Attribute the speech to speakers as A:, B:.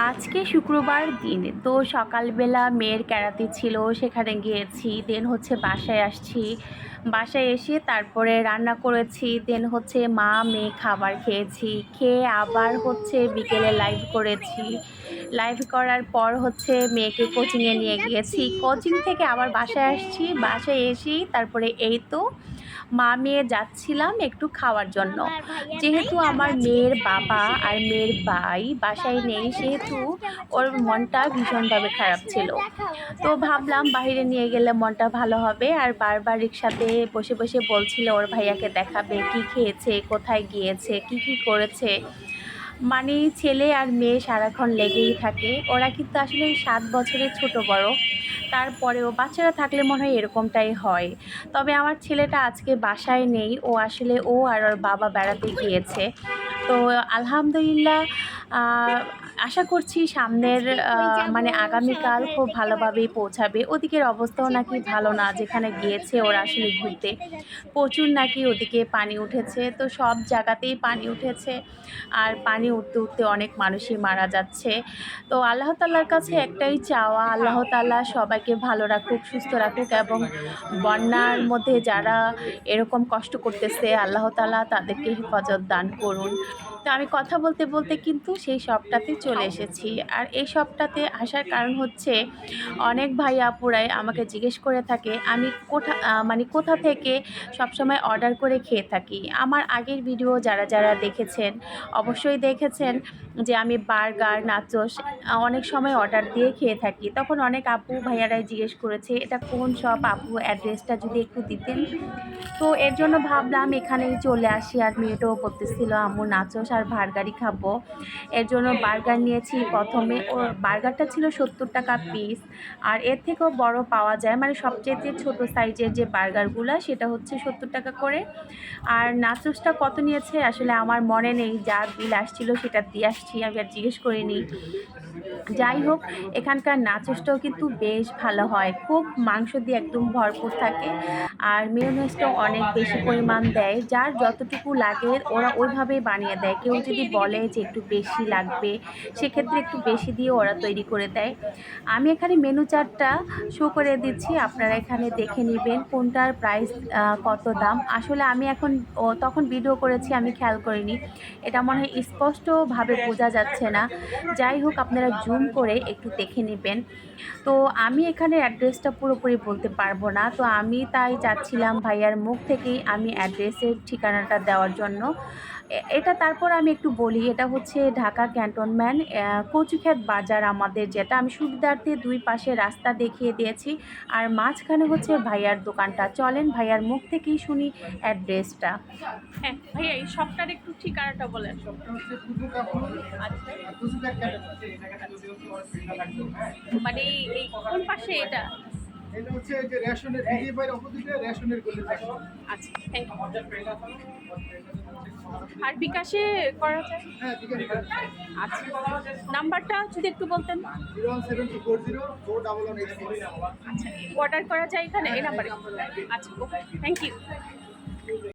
A: আজকে শুক্রবার দিন, তো সকালবেলা মেয়ের ক্যারাতে ছিল, সেখানে গিয়েছি, দেন হচ্ছে বাসায় আসছি। বাসায় এসে তারপরে রান্না করেছি, দেন হচ্ছে মা, মেয়ে খাবার খেয়েছি, খেয়ে আবার হচ্ছে বিকেলে লাইভ করেছি। লাইভ করার পর হচ্ছে মেয়েকে কোচিংয়ে নিয়ে গিয়েছি। কোচিং থেকে আবার বাসায় আসছি, বাসায় এসেই তারপরে এই তো মা মেয়ে যাচ্ছিলাম একটু খাওয়ার জন্য। যেহেতু আমার মেয়ের বাবা আর মেয়ের ভাই বাসায় নেই সেহেতু ওর মনটা ভীষণভাবে খারাপ ছিল। তো ভাবলাম বাইরে নিয়ে গেলে মনটা ভালো হবে আর বারবার রিক্সাতে বসে বসে বলছিল ওর ভাইয়াকে দেখাবে কি খেয়েছে কোথায় গিয়েছে কি কি করেছে? মানে ছেলে আর মেয়ে সারাক্ষণ লেগেই থাকে। ওরা কিন্তু আসলে সাত বছরের ছোট বড়। তারপরেও বাচ্চারা থাকলে মনে হয় এরকমটাই হয়। তবে আমার ছেলেটা আজকে বাসায় নেই। ও আসলে ও আর ওর বাবা বেড়াতে গিয়েছে। তো আলহামদুলিল্লাহ আশা করছি সামনের আহ, মানে আগামীকাল খুব ভালোভাবেই পৌঁছাবে। ওদিকের অবস্থাও নাকি ভালো না যেখানে গিয়েছে ওরা আসলে ঘুরতে। প্রচুর নাকি ওদিকে পানি উঠেছে তো সব জায়গাতেই পানি উঠেছে। আর পানি উঠতে উঠতে অনেক মানুষই মারা যাচ্ছে। তো আল্লাহ তাল্লার কাছে একটাই চাওয়া আল্লাহ তাল্লাহ সবাইকে ভালো রাখুক সুস্থ রাখুক এবং বন্যার মধ্যে যারা এরকম কষ্ট করতেছে আল্লাহ তাল্লাহ তাদেরকে হেফাজত দান করুন। তো আমি কথা বলতে বলতে কিন্তু সেই সবটাতে চলে এসেছি। আর এই সবটাতে আসার কারণ হচ্ছে, অনেক ভাই আপুরাই আমাকে জিজ্ঞেস করে থাকে, আমি কোথা মানে কোথা থেকে সবসময় অর্ডার করে খেয়ে থাকি? আমার আগের ভিডিও যারা যারা দেখেছেন, অবশ্যই দেখেছেন যে আমি বার্গার, নাচোস, অনেক সময় অর্ডার দিয়ে খেয়ে থাকি। তখন অনেক আপু, ভাইয়ারাই জিজ্ঞেস করেছে, এটা কোন সব আপু, অ্যাড্রেসটা যদি একটু দিতেন? তো এর জন্য ভাবলাম, এখানেই চলে আসি। আর মেয়েটাও বলতেছিল, আম্মু, নাচোস আর ভার্গারি খাব। এর জন্য বার্গার নিয়েছি প্রথমে। ও বার্গারটা ছিল সত্তর টাকা পিস আর এর থেকেও বড় পাওয়া যায়। মানে সবচেয়ে ছোট সাইজের যে বার্গারগুলো, সেটা হচ্ছে সত্তর টাকা করে। আর নাচুসটা কত নিয়েছে? আসলে আমার মনে নেই। যা বিল আসছিল সেটা দিয়ে আসছি, আমি আর জিজ্ঞেস করিনি। যাই হোক, এখানকার নাচোসটাও কিন্তু বেশ ভালো হয়। খুব মাংস দিয়ে একদম ভরপুর থাকে আর মেয়োনেজটাও অনেক বেশি পরিমাণ দেয়। যার যতটুকু লাগে, ওরা ওইভাবেই বানিয়ে দেয়। কেউ যদি বলে যে একটু বেশি লাগবে সেক্ষেত্রে একটু বেশি দিয়ে ওরা তৈরি করে দেয়। আমি এখানে মেনু চার্টটা শো করে দিচ্ছি, আপনারা এখানে দেখে নেবেন কোনটার প্রাইস কত দাম। আসলে আমি এখন তখন ভিডিও করেছি, আমি খেয়াল করিনি। এটা মনে হয় স্পষ্টভাবে বোঝা যাচ্ছে না। যাই হোক, আপনারা জুম করে একটু দেখে নেবেন। তো আমি এখানে অ্যাড্রেসটা পুরোপুরি বলতে পারব না। তো আমি তাই চাচ্ছিলাম ভাইয়ার মুখ থেকেই আমি অ্যাড্রেসের ঠিকানাটা দেওয়ার জন্য। এটা তারপর আমি একটু বলি এটা হচ্ছে ঢাকা ক্যান্টনম্যান কচুখ্যাত বাজার আমাদের যেটা। আমি সুবিধার্থে দুই পাশে রাস্তা দেখিয়ে দিয়েছি আর মাঝখানে হচ্ছে ভাইয়ার দোকানটা। চলেন ভাইয়ার মুখ থেকেই শুনি অ্যাড্রেসটা।
B: হ্যাঁ ভাইয়া এই সবটার একটু ঠিকানাটা বলেন মানে এই- এই কোন পাশে এটা?
C: এটা হচ্ছে যে রেশনের অপোজিটে রেশনের গলি
B: আচ্ছা থ্যাংক ইউ। আর বিকাশে করা যায়?
C: হ্যাঁ
B: আচ্ছা। নাম্বারটা যদি একটু বলতেন।
C: সিক্স।
B: আচ্ছা অর্ডার করা যায় এখানে? এই নাম্বারে। আচ্ছা ওকে থ্যাংক ইউ